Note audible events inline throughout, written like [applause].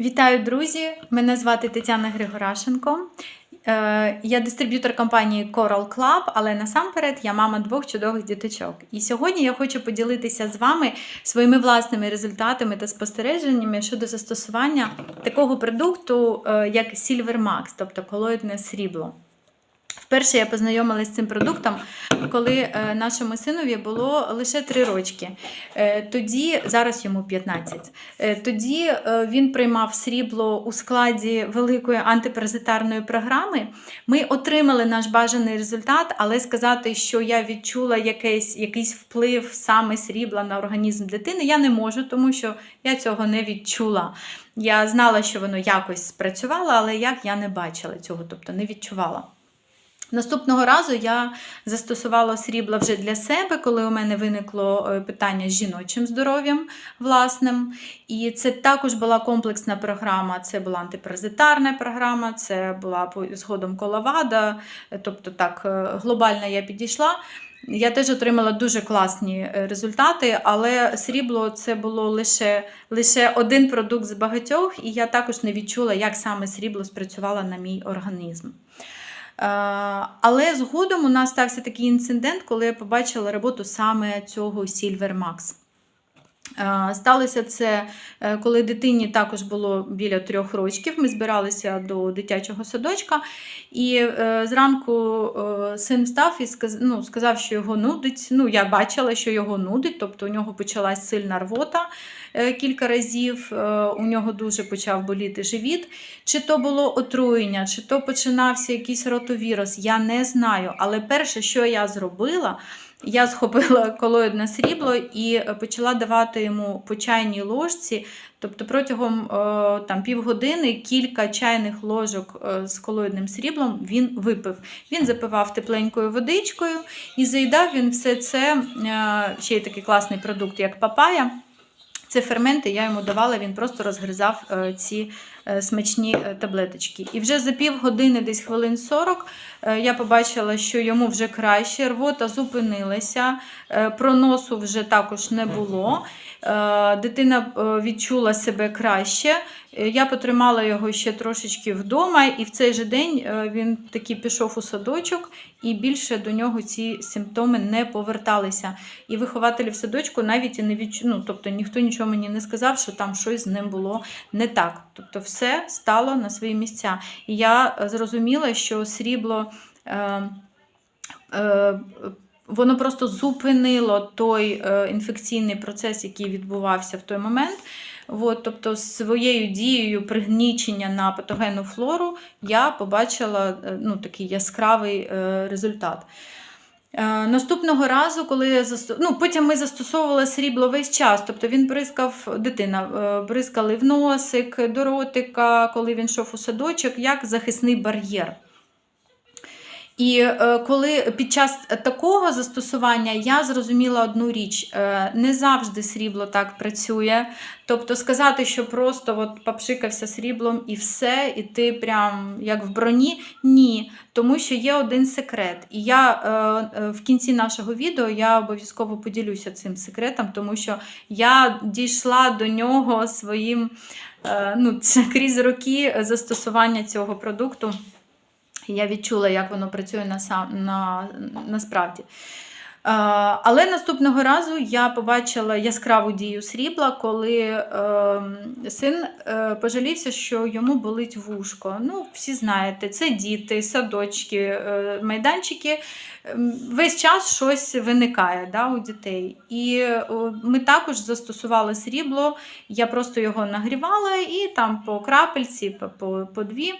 Вітаю, друзі! Мене звати Тетяна Григорашенко. Е, Я дистриб'ютор компанії Coral Club, але насамперед я мама двох чудових діточок. І сьогодні я хочу поділитися з вами своїми власними результатами та спостереженнями щодо застосування такого продукту, е, як Silver Max, тобто колоїдне срібло. Вперше я познайомилася з цим продуктом, коли е, нашому синові було лише 3 рочки. Е, Тоді, зараз йому 15. Е, Тоді він приймав срібло у складі великої антипаразитарної програми. Ми отримали наш бажаний результат, але сказати, що я відчула якийсь, якийсь вплив саме срібла на організм дитини, я не можу, тому що я цього не відчула. Я знала, що воно якось спрацювало, але як я не бачила цього, тобто не відчувала. Наступного разу я застосувала срібла вже для себе, коли у мене виникло е, питання з жіночим здоров'ям власним. І це також була комплексна програма. Це була антипаразитарна програма, це була згодом коловада, е, тобто так е, глобально я підійшла. Я теж отримала дуже класні результати, але срібло це було лише, лише один продукт з багатьох, і я також не відчула, як саме срібло спрацювало на мій організм. Е, Але згодом у нас стався такий інцидент, коли я побачила роботу саме цього Silver Max. Е, Сталося це, е, коли дитині також було біля трьох років. Ми збиралися до дитячого садочка, і зранку син встав і ну, сказав, що його нудить. Ну, я бачила, що його нудить, тобто у нього почалась сильна рвота кілька разів, е, у нього дуже почав боліти живіт. Чи то було отруєння, чи то починався якийсь ротовірус, я не знаю. Але перше, що я зробила, я схопила [laughs] колоїдне срібло і почала давати йому по чайній ложці. Тобто протягом е, там, півгодини кілька чайних ложок е, з колоїдним сріблом він випив. Він запивав тепленькою водичкою і заїдав він все це. е, Ще є такий класний продукт, як папая. Це ферменти, я йому давала, він просто розгризав е, ці смачні е, таблеточки. І вже за півгодини, десь хвилин 40, е, я побачила, що йому вже краще, рвота зупинилася, е, проносу вже також не було. Е, Дитина е, відчула себе краще. Е, Я потримала його ще трошечки вдома, і в цей же день е, він таки пішов у садочок, і більше до нього ці симптоми не поверталися. І вихователі в садочку навіть і не відчу... ну, тобто ніхто нічого мені не сказав, що там щось з ним було не так. Тобто все стало на свої місця. І я е, зрозуміла, що срібло. Е... Е... Воно просто зупинило той е, інфекційний процес, який відбувався в той момент. От, тобто, своєю дією пригнічення на патогенну флору я побачила е, ну, такий яскравий результат. Е, Наступного разу, коли застос... ну, потім ми застосовували срібло весь час. Тобто він бризкав, дитина е, бризкали в носик, до ротика, коли він йшов у садочок, як захисний бар'єр. І е, коли під час такого застосування я зрозуміла одну річ: е, не завжди срібло так працює. Тобто сказати, що просто от попшикався сріблом і все, і ти прям як в броні, ні. Тому що є один секрет. І я е, в кінці нашого відео я обов'язково поділюся цим секретом, тому що я дійшла до нього своїм ну, [laughs] крізь роки застосування цього продукту. Я відчула, як воно працює на, сам- на, насправді. Е, Але наступного разу я побачила яскраву дію срібла, коли е, син е, пожалівся, що йому болить вушко. Ну, всі знаєте, це діти, садочки, е, майданчики. Ем, Весь час щось виникає да, у дітей. І ми також застосували срібло, я просто його нагрівала і там по крапельці, по, по дві.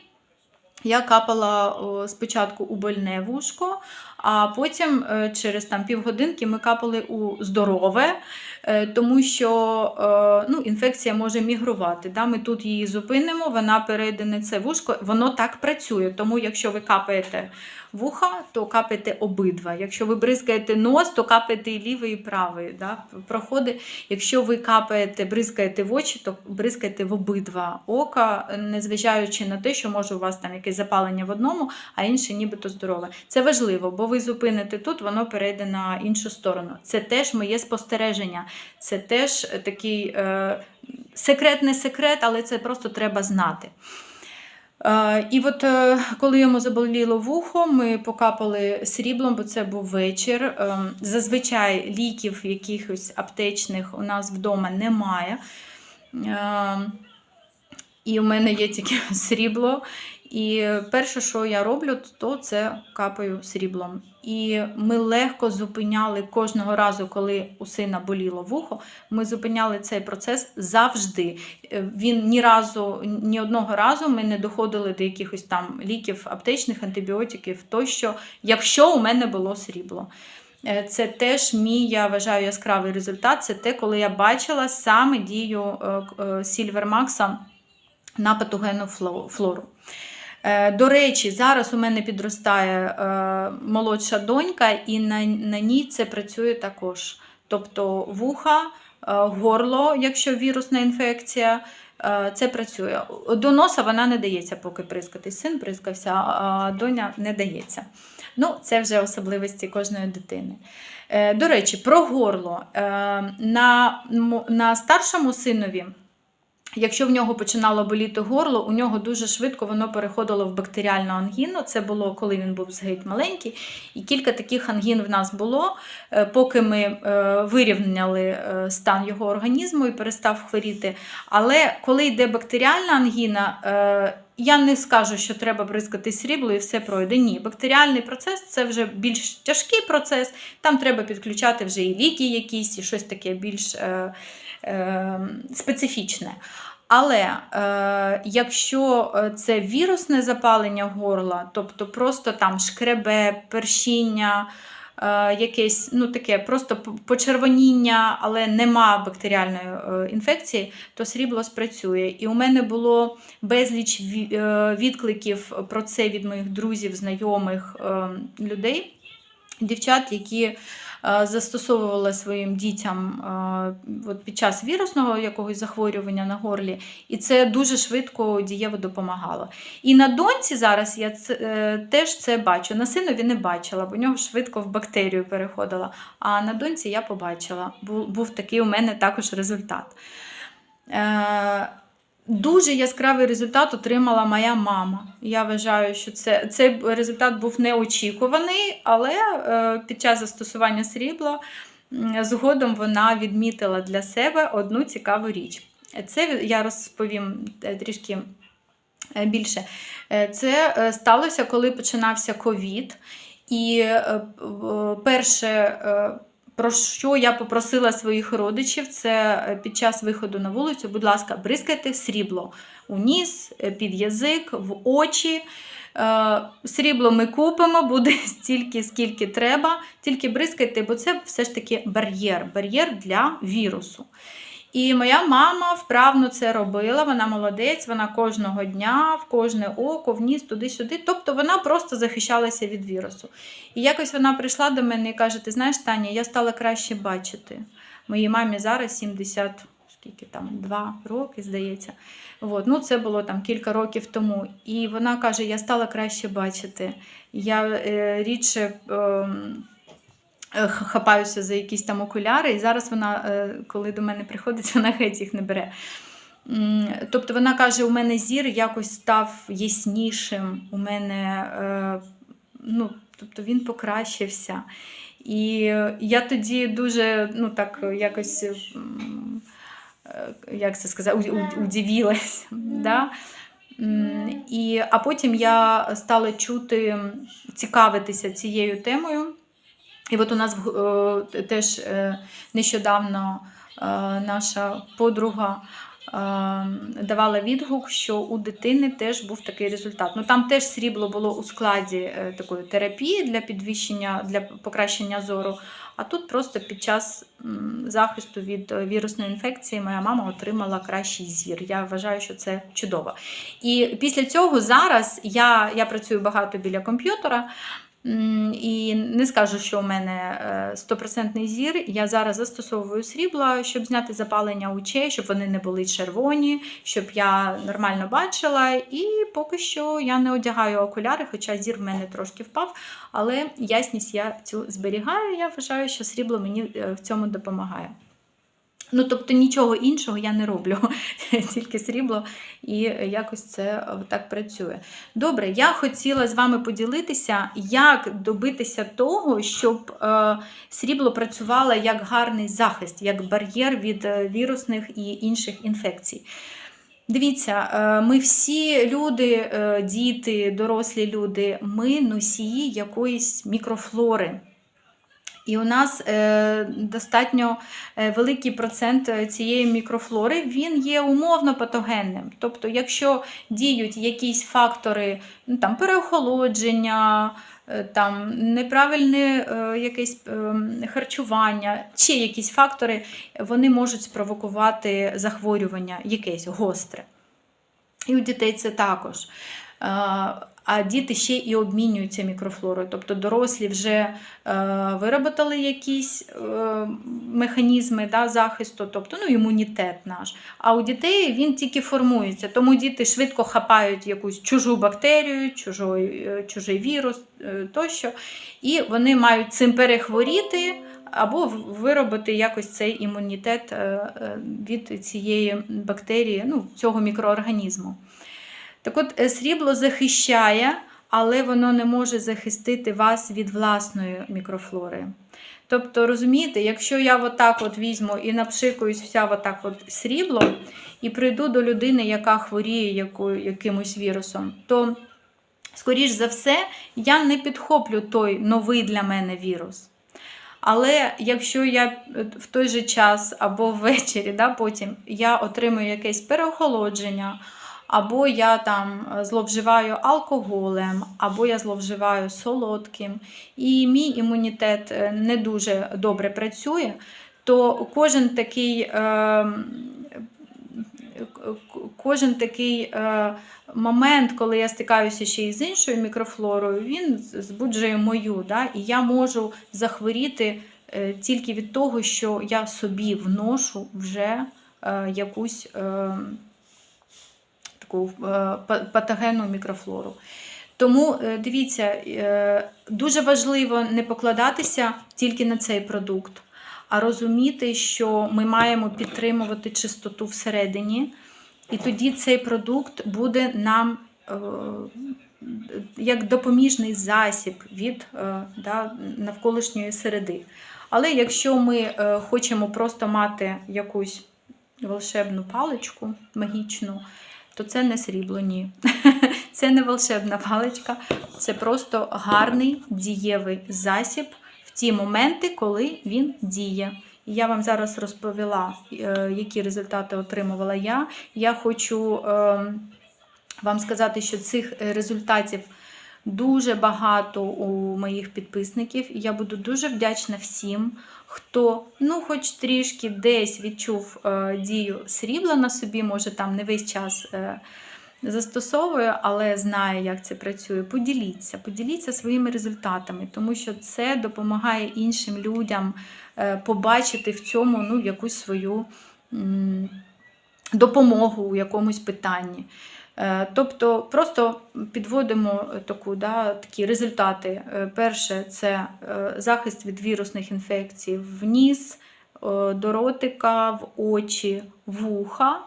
Я капала спочатку у больне вушко, а потім е, через там, півгодинки ми капали у здорове, тому що е, ну, інфекція може мігрувати. Да? Ми тут її зупинимо, вона перейде на це вушко, воно так працює. Тому якщо ви капаєте вуха, то капайте обидва. Якщо ви бризкаєте нос, то капайте і лівий, і правий. Да? Проходи. Якщо ви капаєте, бризкаєте в очі, то бризкайте в обидва ока, незважаючи на те, що може у вас там якесь запалення в одному, а інше нібито здорове. Це важливо, бо ви зупините тут, воно перейде на іншу сторону. Це теж моє спостереження. Це теж такий е, секрет, не секрет, але це просто треба знати. Е, І от е, коли йому заболіло вухо, ми покапали сріблом, бо це був вечір. Е, Зазвичай ліків якихось аптечних у нас вдома немає. Е, І у мене є тільки [laughs] срібло. І перше, що я роблю, то це капаю сріблом. І ми легко зупиняли кожного разу, коли у сина боліло вухо. Ми зупиняли цей процес завжди. Е, Він ні разу, ні одного разу ми не доходили до якихось там ліків, аптечних, антибіотиків тощо, якщо у мене було срібло. Е, Це теж мій, я вважаю, яскравий результат. Це те, коли я бачила саме дію Сільвермакса на патогенну флору. Е, До речі, зараз у мене підростає е, молодша донька, і на, на ній це працює також. Тобто вуха, е, горло, якщо вірусна інфекція, це працює. До носа вона не дається, поки прискати. Син прискався, а доня не дається. Ну, це вже особливості кожної дитини. До речі, про горло. На, на старшому синові. Якщо в нього починало боліти горло, у нього дуже швидко воно переходило в бактеріальну ангіну. Це було коли він був геть маленький. І кілька таких ангін в нас було, е, поки ми е, вирівняли е, стан його організму і перестав хворіти. Але коли йде бактеріальна ангіна, я не скажу, що треба бризкати срібло і все пройде. Ні, бактеріальний процес це вже більш тяжкий процес. Там треба підключати вже і ліки якісь, і щось таке більш е, е, специфічне. Але е, якщо е, це вірусне запалення горла, тобто просто там шкребе, першіння, якесь ну таке просто почервоніння, але нема бактеріальної е, інфекції, то срібло спрацює. І у мене було безліч е, відкликів про це від моїх друзів, знайомих е, людей, дівчат, які е, застосовували своїм дітям е, от під час вірусного якогось захворювання на горлі, і це дуже швидко дієво допомагало. І на доньці зараз я е, теж це бачу. На синові не бачила, бо в нього швидко в бактерію переходила. А на доньці я побачила. Був такий у мене також результат. Дуже яскравий результат отримала моя мама. Я вважаю, що це, цей результат був неочікуваний, але е, під час застосування срібла згодом вона відмітила для себе одну цікаву річ. Це я розповім е, трішки е, більше. Це сталося, коли починався ковід. І перше, про що я попросила своїх родичів, це е, під час виходу на вулицю, будь ласка, бризкайте срібло у ніс, е, під язик, в очі. Е, Срібло ми купимо, [laughs] буде стільки, скільки треба. Тільки бризкайте, бо це все ж таки бар'єр, бар'єр для вірусу. І моя мама вправно це робила, вона молодець, вона кожного дня, в кожне око, вніс, туди-сюди. Тобто вона просто захищалася від вірусу. І якось вона прийшла до мене і каже: Ти знаєш, Таня, я стала краще бачити. Моїй мамі зараз 70, скільки там, 2 роки, здається. От. Ну, це було там кілька років тому. І вона каже: Я стала краще бачити. Я е, рідше. е, хапаюся за якісь там окуляри, і зараз вона, е, коли до мене приходить, [laughs] вона геть їх не бере. Тобто вона каже, у мене зір якось став яснішим, у мене е, ну, тобто він покращився. І я тоді дуже ну, так якось. е, Як це сказати, удивилась. Да? І, а потім я стала чути, цікавитися цією темою. І от у нас е, теж е, нещодавно е, наша подруга е, давала відгук, що у дитини теж був такий результат. Ну там теж срібло було у складі е, такої терапії для підвищення, для покращення зору. А тут просто під час захисту від е, вірусної інфекції моя мама отримала кращий зір. Я вважаю, що це чудово. І після цього зараз я, я працюю багато біля комп'ютера. І не скажу, що у мене е, стопроцентний зір. Я зараз застосовую срібло, щоб зняти запалення очей, щоб вони не були червоні, щоб я нормально бачила. І поки що я не одягаю окуляри, хоча зір в мене трошки впав, але ясність я цю зберігаю. Я вважаю, що срібло мені е, в цьому допомагає. Ну, тобто нічого іншого я не роблю, [laughs] тільки срібло, і якось це е, так працює. Добре, я хотіла з вами поділитися, як добитися того, щоб е, срібло працювало як гарний захист, як бар'єр від е, вірусних і інших інфекцій. Дивіться, е, ми всі люди, діти, дорослі люди, ми носії якоїсь мікрофлори. І у нас е, достатньо е, великий процент е, цієї мікрофлори він є умовно патогенним. Тобто, якщо діють якісь фактори, ну, там, переохолодження, там, неправильне якесь харчування, чи якісь фактори, вони можуть спровокувати захворювання якесь гостре. І у дітей це також. А діти ще і обмінюються мікрофлорою. Тобто дорослі вже е, вироботали якісь е, механізми да, захисту, тобто ну, імунітет наш. А у дітей він тільки формується. Тому діти швидко хапають якусь чужу бактерію, чужий, е, чужий вірус тощо, і вони мають цим перехворіти. Або виробити якось цей імунітет від цієї бактерії, ну, цього мікроорганізму. Так от, е, срібло захищає, але воно не може захистити вас від власної мікрофлори. Тобто, розумієте, якщо я отак от візьму і напшикуюсь вся отак от срібло, і прийду до людини, яка хворіє якою, якимось вірусом, то, скоріш за все, я не підхоплю той новий для мене вірус. Але якщо я в той же час або ввечері, да, потім я отримую якесь переохолодження, або я там е, зловживаю алкоголем, або я зловживаю солодким, і мій імунітет е, не дуже добре працює, то кожен такий. Е, Кожен такий момент, коли я стикаюся ще й з іншою мікрофлорою, він збуджує мою. Да? І я можу захворіти тільки від того, що я собі вношу вже якусь таку е, патогенну мікрофлору. Тому е, дивіться, е, дуже важливо не покладатися тільки на цей продукт, а розуміти, що ми маємо підтримувати чистоту всередині, і тоді цей продукт буде нам як допоміжний засіб від да, навколишньої середи. Але якщо ми хочемо просто мати якусь волшебну паличку магічну, то це не срібло, ні. [laughs] Це не волшебна паличка, це просто гарний дієвий засіб в ті моменти, коли він діє. Я вам зараз розповіла, е, які результати отримувала я. Я хочу е, вам сказати, що цих результатів дуже багато у моїх підписників. І я буду дуже вдячна всім, хто ну, хоч трішки десь відчув е, дію срібла на собі, може там не весь час. Е, Застосовую, але знаю, як це працює. Поділіться, поділіться своїми результатами, тому що це допомагає іншим людям е, побачити в цьому ну, якусь свою допомогу у якомусь питанні. Е, Тобто просто підводимо таку, да, такі результати. Е, Перше це е, захист від вірусних інфекцій в ніс, е, до ротика, в очі, вуха.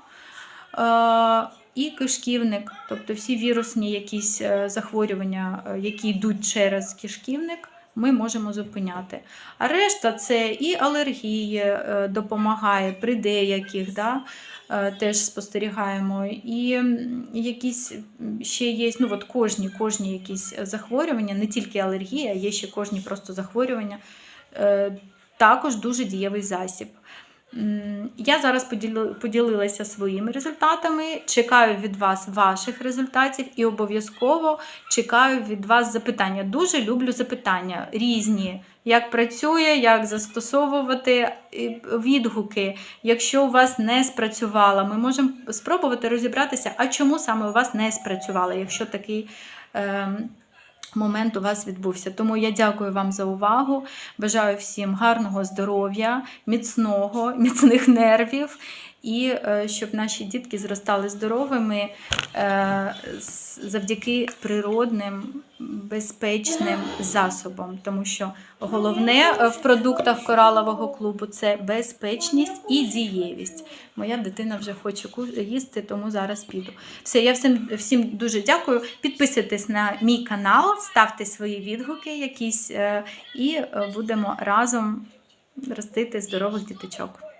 Е, І кишківник, тобто всі вірусні якісь е, захворювання, е, які йдуть через кишківник, ми можемо зупиняти. А решта це і алергії е, допомагає при деяких, да, е, теж спостерігаємо, і якісь ще є, ну от кожні, кожні якісь захворювання, не тільки алергія, є ще кожні просто захворювання, е, також дуже дієвий засіб. Я зараз поділилася своїми результатами. Чекаю від вас ваших результатів і обов'язково чекаю від вас запитання. Дуже люблю запитання різні. Як працює, як застосовувати відгуки. Якщо у вас не спрацювало, ми можемо спробувати розібратися, а чому саме у вас не спрацювало, якщо такий ем, момент у вас відбувся. Тому я дякую вам за увагу. Бажаю всім гарного здоров'я, міцного, міцних нервів. І е, щоб наші дітки зростали здоровими е, завдяки природним, безпечним засобам. Тому що головне е, в продуктах коралового клубу це безпечність і дієвість. Моя дитина вже хоче їсти, тому зараз піду. Все, я всім, всім дуже дякую. Підписуйтесь на мій канал, ставте свої відгуки якісь, і будемо разом ростити здорових діточок.